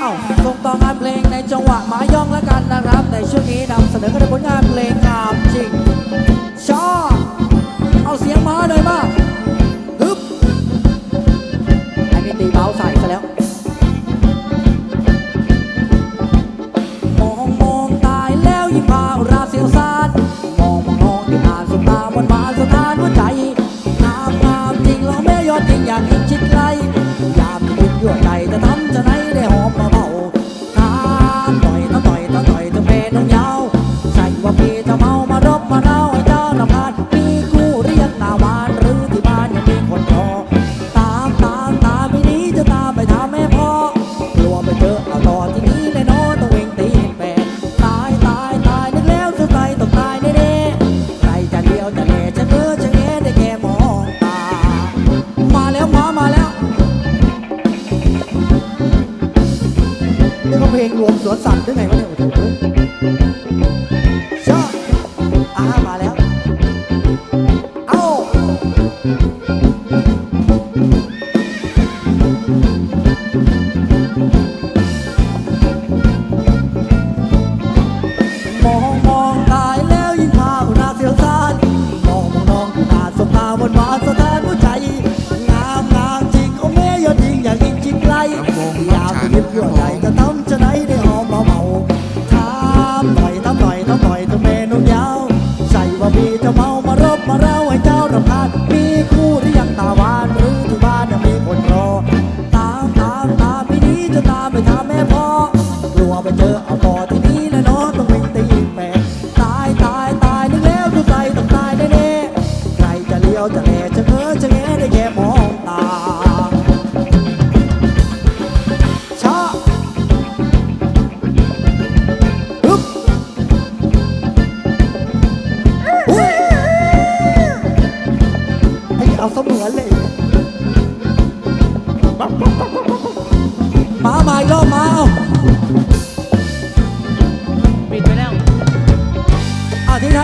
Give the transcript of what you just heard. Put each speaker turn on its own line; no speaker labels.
เอ้าส่งต่องานเพลงในจังหวะหมาย่องแล้วกันนะครับ ในช่วงนี้นำเสนอกันในผลงานเพลงงามจริง ชอบ เอาเสียงม้าหน่อยมาฮึบอันนี้ตีเบาใส่ซะแล้วมองมองตายแล้วยิ่งพาราเสียวซานมองมองมองที่อ่านสุดตาบนบานสถานหัวใจงามงามจริงเราแม่ยอดจริงอย่ากอินชิดไกลยามที่คุณยั่วใจจะทำจะไหนได้หอม มารบมาเล่าให้เจ้านำพานมีคู่เรียกหน้าหวานหรือที่บ้านยังมีคนรอตามตามตามไม่นี้จะตามไปทำแม่พ่อกลัวไปเจอเอาต่อที่นี้แน่นอนต้องเวงตีนแปดตายตายตายนึกแล้วจะตายต้องตายแน่ๆใครจะเดียวจะแน่จะเออจะแงได้แค่มองตา มาแล้วมามาแล้วนี่ก็เพลงรวมสวนสัตว์ด้วยไงวะเนี่ยโอ้โห มาแล้ว เอ้า มารบมาเล่าให้เจ้าระพานมีคู่หรือยังตาหวานหรือที่บ้านยังมีคนรอ ตามตามตามพี่นี้จะตามไปถามแม่พ่อกลัวไปเจอ เอาเสมือนเลย